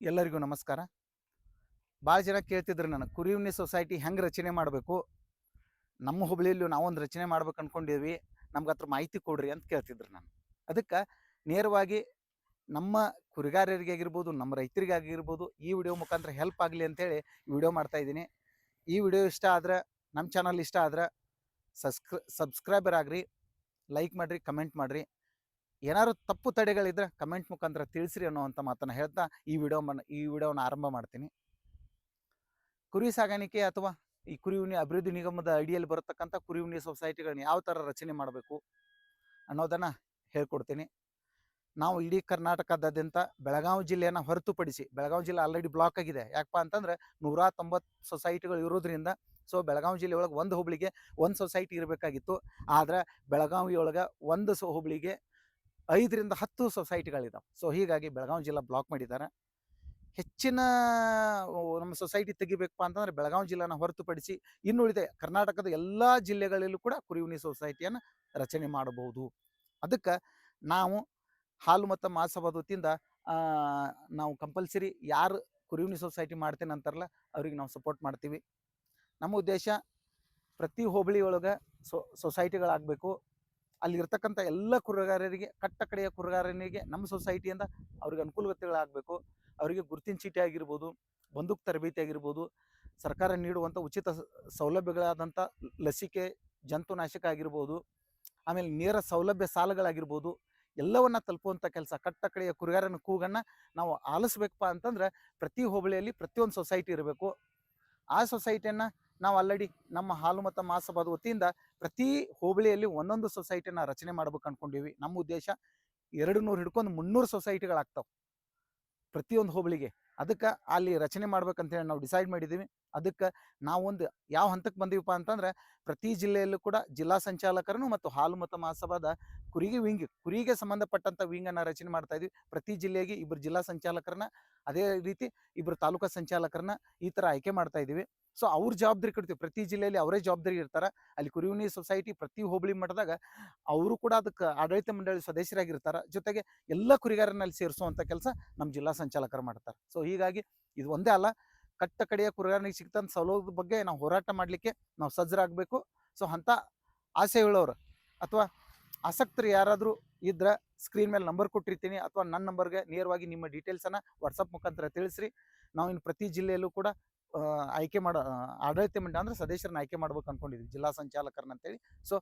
ಎಲ್ಲರಿಗೂ ನಮಸ್ಕಾರ. ಭಾಳ ಜನ ಕೇಳ್ತಿದ್ರು ನಾನು ಕುರಿಯುನಿ ಸೊಸೈಟಿ ಹೆಂಗೆ ರಚನೆ ಮಾಡಬೇಕು? ನಮ್ಮ ಹುಬ್ಳಿಯಲ್ಲೂ ನಾವೊಂದು ರಚನೆ ಮಾಡ್ಬೇಕು ಅಂದ್ಕೊಂಡಿದ್ವಿ ನಮ್ಗೆ ಹತ್ರ ಮಾಹಿತಿ ಕೊಡ್ರಿ ಅಂತ ಕೇಳ್ತಿದ್ರು ನಾನು. ಅದಕ್ಕೆ ನೇರವಾಗಿ ನಮ್ಮ ಕುರಿಗಾರರಿಗೆ ಆಗಿರ್ಬೋದು, ನಮ್ಮ ರೈತರಿಗೆ ಆಗಿರ್ಬೋದು, ಈ ವಿಡಿಯೋ ಮುಖಾಂತರ ಹೆಲ್ಪ್ ಆಗಲಿ ಅಂತೇಳಿ ವಿಡಿಯೋ ಮಾಡ್ತಾ ಇದ್ದೀನಿ. ಈ ವಿಡಿಯೋ ಇಷ್ಟ ಆದ್ರೆ ನಮ್ಮ ಚಾನಲ್ ಇಷ್ಟ ಆದ್ರೆ, ಸಬ್ಸ್ಕ್ರ, ಸಬ್ಸ್ಕ್ರೈಬರ್ ಆಗಿರಿ, ಲೈಕ್ ಮಾಡಿರಿ, ಕಮೆಂಟ್ ಮಾಡಿರಿ. ಏನಾದ್ರು ತಪ್ಪು ತಡೆಗಳಿದ್ರೆ ಕಮೆಂಟ್ ಮುಖಾಂತರ ತಿಳಿಸ್ರಿ ಅನ್ನೋವಂಥ ಮಾತನ್ನು ಹೇಳ್ತಾ ಈ ವಿಡಿಯೋ ಈ ವಿಡಿಯೋನ ಆರಂಭ ಮಾಡ್ತೀನಿ. ಕುರಿ ಸಾಗಾಣಿಕೆ ಅಥವಾ ಈ ಕುರಿ ಅಭಿವೃದ್ಧಿ ನಿಗಮದ ಅಡಿಯಲ್ಲಿ ಬರತಕ್ಕಂಥ ಕುರಿ ಉಣ್ಣೆ ಸೊಸೈಟಿಗಳನ್ನ ಯಾವ ಥರ ರಚನೆ ಮಾಡಬೇಕು ಅನ್ನೋದನ್ನು ಹೇಳ್ಕೊಡ್ತೀನಿ. ನಾವು ಇಡೀ ಕರ್ನಾಟಕದಾದ್ಯಂತ ಬೆಳಗಾವಿ ಜಿಲ್ಲೆಯನ್ನು ಹೊರತುಪಡಿಸಿ, ಬೆಳಗಾವಿ ಜಿಲ್ಲೆ ಆಲ್ರೆಡಿ ಬ್ಲಾಕ್ ಆಗಿದೆ. ಯಾಕಪ್ಪ ಅಂತಂದ್ರೆ ನೂರ ತೊಂಬತ್ತು ಸೊಸೈಟಿಗಳು ಇರೋದ್ರಿಂದ, ಸೊ ಬೆಳಗಾವಿ ಜಿಲ್ಲೆಯೊಳಗೆ ಒಂದು ಹೋಬಳಿಗೆ ಒಂದು ಸೊಸೈಟಿ ಇರಬೇಕಾಗಿತ್ತು. ಆದ್ರೆ ಬೆಳಗಾವಿ ಒಳಗೆ ಒಂದು ಸೊ, ಹೋಬಳಿಗೆ ಐದರಿಂದ ಹತ್ತು ಸೊಸೈಟಿಗಳಿದ್ದಾವೆ ಸೊ, ಹೀಗಾಗಿ ಬೆಳಗಾವಿ ಜಿಲ್ಲಾ ಬ್ಲಾಕ್ ಮಾಡಿದ್ದಾರೆ. ಹೆಚ್ಚಿನ ನಮ್ಮ ಸೊಸೈಟಿ ತೆಗಿಬೇಕಪ್ಪ ಅಂತಂದ್ರೆ ಬೆಳಗಾವಿ ಜಿಲ್ಲೆನ ಹೊರತುಪಡಿಸಿ ಇನ್ನುಳಿದ ಕರ್ನಾಟಕದ ಎಲ್ಲ ಜಿಲ್ಲೆಗಳಲ್ಲೂ ಕೂಡ ಕುರಿಯುನಿ ಸೊಸೈಟಿಯನ್ನು ರಚನೆ ಮಾಡಬಹುದು. ಅದಕ್ಕೆ ನಾವು ಹಾಲು ಮತ್ತು ಮಾಸ ವತಿಯಿಂದ ನಾವು ಕಂಪಲ್ಸರಿ ಯಾರು ಕುರಿಯುನಿ ಸೊಸೈಟಿ ಮಾಡ್ತೇನೆ ಅಂತಾರಲ್ಲ, ಅವ್ರಿಗೆ ನಾವು ಸಪೋರ್ಟ್ ಮಾಡ್ತೀವಿ. ನಮ್ಮ ಉದ್ದೇಶ ಪ್ರತಿ ಹೋಬಳಿ ಒಳಗೆ ಸೊ, ಸೊಸೈಟಿಗಳಾಗಬೇಕು. ಅಲ್ಲಿರ್ತಕ್ಕಂಥ ಎಲ್ಲ ಕುರುಗಾರರಿಗೆ, ಕಟ್ಟ ಕಡೆಯ ಕುರುಗಾರನಿಗೆ, ನಮ್ಮ ಸೊಸೈಟಿಯಿಂದ ಅವ್ರಿಗೆ ಅನುಕೂಲತೆಗಳಾಗಬೇಕು. ಅವರಿಗೆ ಗುರುತಿನ ಚೀಟಿ ಆಗಿರ್ಬೋದು, ಬಂದೂಕು ತರಬೇತಿ ಆಗಿರ್ಬೋದು, ಸರ್ಕಾರ ನೀಡುವಂಥ ಉಚಿತ ಸೌಲಭ್ಯಗಳಾದಂಥ ಲಸಿಕೆ, ಜಂತುನಾಶಕ ಆಗಿರ್ಬೋದು, ಆಮೇಲೆ ನೇರ ಸೌಲಭ್ಯ ಸಾಲಗಳಾಗಿರ್ಬೋದು, ಎಲ್ಲವನ್ನ ತಲುಪುವಂಥ ಕೆಲಸ. ಕಟ್ಟ ಕಡೆಯ ಕುರುಗಾರನ ಕೂಗನ್ನು ನಾವು ಆಲಿಸ್ಬೇಕಪ್ಪ ಅಂತಂದ್ರೆ ಪ್ರತಿ ಹೋಬಳಿಯಲ್ಲಿ ಪ್ರತಿಯೊಂದು ಸೊಸೈಟಿ ಇರಬೇಕು. ಆ ಸೊಸೈಟಿಯನ್ನು ನಾವು ಆಲ್ರೆಡಿ ನಮ್ಮ ಹಾಲು ಮತ್ತು ಮಹಾಸಭಾದ ವತಿಯಿಂದ ಪ್ರತಿ ಹೋಬಳಿಯಲ್ಲಿ ಒಂದೊಂದು ಸೊಸೈಟಿನ ರಚನೆ ಮಾಡ್ಬೇಕು ಅಂದ್ಕೊಂಡಿವಿ ನಮ್ಮ ಉದ್ದೇಶ ಎರಡು ನೂರು ಹಿಡ್ಕೊಂಡು ಮುನ್ನೂರು ಸೊಸೈಟಿಗಳಾಗ್ತಾವೆ ಪ್ರತಿಯೊಂದು ಹೋಬಳಿಗೆ. ಅದಕ್ಕೆ ಅಲ್ಲಿ ರಚನೆ ಮಾಡ್ಬೇಕಂತೇಳಿ ನಾವು ಡಿಸೈಡ್ ಮಾಡಿದ್ದೀವಿ ಅದಕ್ಕೆ ನಾವೊಂದು ಯಾವ ಹಂತಕ್ಕೆ ಬಂದೀವಪ್ಪ ಅಂತಂದ್ರೆ ಪ್ರತಿ ಜಿಲ್ಲೆಯಲ್ಲೂ ಕೂಡ ಜಿಲ್ಲಾ ಸಂಚಾಲಕರನ್ನು ಮತ್ತು ಹಾಲು ಮತ್ತು ಮಹಾಸಭಾದ ಕುರಿಗೆ ವಿಂಗ್, ಕುರಿಗೆ ಸಂಬಂಧಪಟ್ಟಂಥ ವಿಂಗನ್ನು ರಚನೆ ಮಾಡ್ತಾ ಇದ್ವಿ. ಪ್ರತಿ ಜಿಲ್ಲೆಗೆ ಇಬ್ಬರು ಜಿಲ್ಲಾ ಸಂಚಾಲಕರನ್ನ, ಅದೇ ರೀತಿ ಇಬ್ಬರು ತಾಲೂಕಾ ಸಂಚಾಲಕರನ್ನ ಈ ಥರ ಆಯ್ಕೆ ಮಾಡ್ತಾ ಇದ್ದೀವಿ ಸೊ ಅವ್ರ ಜವಾಬ್ದಾರಿ ಕೊಡ್ತೀವಿ ಪ್ರತಿ ಜಿಲ್ಲೆಯಲ್ಲಿ ಅವರೇ ಜವಾಬ್ದಾರಿ ಇರ್ತಾರೆ. ಅಲ್ಲಿ ಕುರಿಯುನಿ ಸೊಸೈಟಿ ಪ್ರತಿ ಹೋಬಳಿ ಮಟ್ಟದಾಗ ಅವರು ಕೂಡ ಅದಕ್ಕೆ ಆಡಳಿತ ಮಂಡಳಿ ಸದಸ್ಯರಾಗಿರ್ತಾರೆ. ಜೊತೆಗೆ ಎಲ್ಲ ಕುರಿಗಾರನಲ್ಲಿ ಸೇರಿಸುವಂಥ ಕೆಲಸ ನಮ್ಮ ಜಿಲ್ಲಾ ಸಂಚಾಲಕರು ಮಾಡ್ತಾರೆ. ಸೊ ಹೀಗಾಗಿ ಇದು ಒಂದೇ ಅಲ್ಲ. ಕಟ್ಟ ಕಡೆಯ ಕುರಿಗಾರನಿಗೆ ಸಿಗ್ತಂಥ ಸೌಲಭ್ಯದ ಬಗ್ಗೆ ನಾವು ಹೋರಾಟ ಮಾಡಲಿಕ್ಕೆ ನಾವು ಸಜ್ಜರಾಗಬೇಕು. ಸೊ ಅಂಥ ಆಸೆ ಹೇಳೋರು. ಅಥವಾ ಆಸಕ್ತರು ಯಾರಾದರೂ ಇದ್ರೆ ಸ್ಕ್ರೀನ್ ಮೇಲೆ ನಂಬರ್ ಕೊಟ್ಟಿರ್ತೀನಿ. ಅಥವಾ ನನ್ನ ನಂಬರ್ಗೆ ನೇರವಾಗಿ ನಿಮ್ಮ ಡೀಟೇಲ್ಸನ್ನು ವಾಟ್ಸಪ್ ಮುಖಾಂತರ ತಿಳಿಸ್ರಿ. ನಾವು ಇನ್ನು ಪ್ರತಿ ಜಿಲ್ಲೆಯಲ್ಲೂ ಕೂಡ ಆಯ್ಕೆ ಮಾಡೋ ಆಡಳಿತ ಮಂಡಳಿ ಅಂದ್ರೆ ಸದಸ್ಯರನ್ನ ಆಯ್ಕೆ ಮಾಡ್ಬೇಕು ಅನ್ಕೊಂಡಿದ್ವಿ, ಜಿಲ್ಲಾ ಸಂಚಾಲಕರನ್ನ ಅಂತೇಳಿ. ಸೊ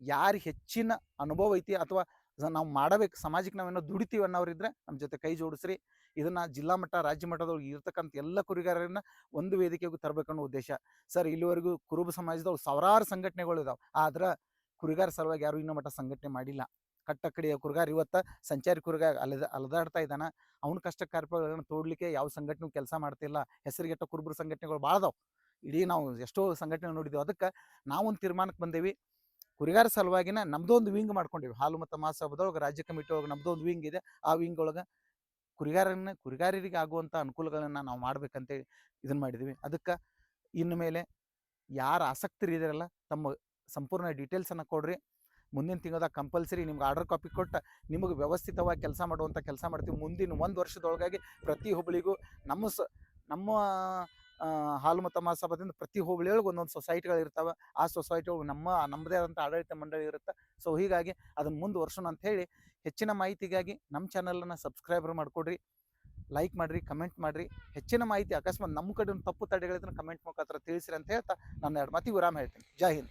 ಯಾರು ಹೆಚ್ಚಿನ ಅನುಭವ ಐತಿ ಅಥವಾ ನಾವು ಮಾಡಬೇಕು, ಸಮಾಜಕ್ಕೆ ನಾವೇನೋ ದುಡಿತೀವಿ ಅನ್ನೋರಿದ್ರೆ ನಮ್ಮ ಜೊತೆ ಕೈ ಜೋಡಿಸ್ರಿ. ಇದನ್ನ ಜಿಲ್ಲಾ ಮಟ್ಟ, ರಾಜ್ಯ ಮಟ್ಟದೊಳಗೆ ಇರ್ತಕ್ಕಂಥ ಎಲ್ಲ ಕುರಿಗಾರರನ್ನ ಒಂದು ವೇದಿಕೆಗೂ ತರಬೇಕನ್ನೋ ಉದ್ದೇಶ. ಸರ್, ಇಲ್ಲಿವರೆಗೂ ಕುರುಬ ಸಮಾಜದೊಳಗೆ ಸಾವಿರಾರು ಸಂಘಟನೆಗಳು ಇದಾವೆ. ಆದ್ರೆ ಕುರಿಗಾರ ಸಲುವಾಗಿ ಯಾರು ಇನ್ನೂ ಮಟ್ಟ ಸಂಘಟನೆ ಮಾಡಿಲ್ಲ. ಕಟ್ಟ ಕಡೆಯ ಇವತ್ತು ಇವತ್ತ ಸಂಚಾರಿ ಕುರುಗಾರ ಅಲೆದ, ಅಲದಾಡ್ತಾ ಇದ್ದಾನೆ. ಅವನ ಕಷ್ಟ ಕಾರ್ಯಗಳನ್ನು ತೋಡ್ಲಿಕ್ಕೆ ಯಾವ ಸಂಘಟನೆ ಕೆಲಸ ಮಾಡ್ತಿಲ್ಲ. ಹೆಸರಿಗೆಟ್ಟ ಕುರುಬರ ಸಂಘಟನೆಗಳು ಭಾಳ ಅದಾವ. ಇಡೀ ನಾವು ಎಷ್ಟೋ ಸಂಘಟನೆ ನೋಡಿದ್ವಿ. ಅದಕ್ಕೆ ನಾವೊಂದು ತೀರ್ಮಾನಕ್ಕೆ ಬಂದೇವಿ. ಕುರಿಗಾರ ಸಲುವಾಗಿನ ನಮ್ದೊಂದು ವಿಂಗ್ ಮಾಡ್ಕೊಂಡಿವಿ. ಹಾಲು ಮತ್ತು ಮಹಾಸಭಾದೊಳಗೆ ರಾಜ್ಯ ಕಮಿಟಿ ಒಳಗೆ ನಮ್ದೊಂದು ವಿಂಗ್ ಇದೆ. ಆ ವಿಂಗ್ ಒಳಗೆ ಕುರಿಗಾರನ್ನ, ಕುರಿಗಾರರಿಗೆ ಆಗುವಂಥ ಅನುಕೂಲಗಳನ್ನು ನಾವು ಮಾಡ್ಬೇಕಂತೇಳಿ ಇದನ್ನು ಮಾಡಿದ್ವಿ. ಅದಕ್ಕೆ ಇನ್ನು ಮೇಲೆ ಯಾರು ಆಸಕ್ತಿರಿದಾರಲ್ಲ ತಮ್ಮ ಸಂಪೂರ್ಣ ಡೀಟೇಲ್ಸನ್ನು ಕೊಡ್ರಿ. ಮುಂದಿನ ತಿಂಗಳದಾಗ ಕಂಪಲ್ಸರಿ ನಿಮ್ಗೆ ಆರ್ಡರ್ ಕಾಪಿ ಕೊಟ್ಟು ನಿಮಗೆ ವ್ಯವಸ್ಥಿತವಾಗಿ ಕೆಲಸ ಮಾಡುವಂಥ ಕೆಲಸ ಮಾಡ್ತೀವಿ. ಮುಂದಿನ ಒಂದು ವರ್ಷದೊಳಗಾಗಿ ಪ್ರತಿ ಹುಬ್ಬಳಿಗೂ ನಮ್ಮ ಸ, ನಮ್ಮ ಹಾಲು ಮತ್ತು ಮಹಾಸಭಾದಿಂದ ಪ್ರತಿ ಹೋಬಳಿಯೊಳಗೆ ಒಂದೊಂದು ಸೊಸೈಟಿಗಳು ಇರ್ತಾವೆ. ಆ ಸೊಸೈಟಿ ಒಳಗೆ ನಮ್ಮ ನಮ್ಮದೇ ಆದಂಥ ಆಡಳಿತ ಮಂಡಳಿ ಇರುತ್ತೆ. ಸೊ ಹೀಗಾಗಿ ಅದನ್ನು ಮುಂದುವರ್ಸೋಣ ಅಂತ ಹೇಳಿ ಹೆಚ್ಚಿನ ಮಾಹಿತಿಗಾಗಿ ನಮ್ಮ ಚಾನಲನ್ನು ಸಬ್ಸ್ಕ್ರೈಬರ್ ಮಾಡಿಕೊಡ್ರಿ ಲೈಕ್ ಮಾಡಿರಿ ಕಮೆಂಟ್ ಮಾಡಿರಿ. ಹೆಚ್ಚಿನ ಮಾಹಿತಿ ಅಕಸ್ಮಾತ್ ನಮ್ಮ ಕಡೆ ತಪ್ಪು ತಡೆಗಳಿದ್ರೆ ಕಮೆಂಟ್ ಮುಖಾಂತರ ತಿಳಿಸಿರಿ ಅಂತ ಹೇಳ್ತಾ ನಾನು ಎರಡು ಮಾತಿ ವಿರಾಮ ಹೇಳ್ತೀನಿ. ಜೈ ಹಿಂದ್.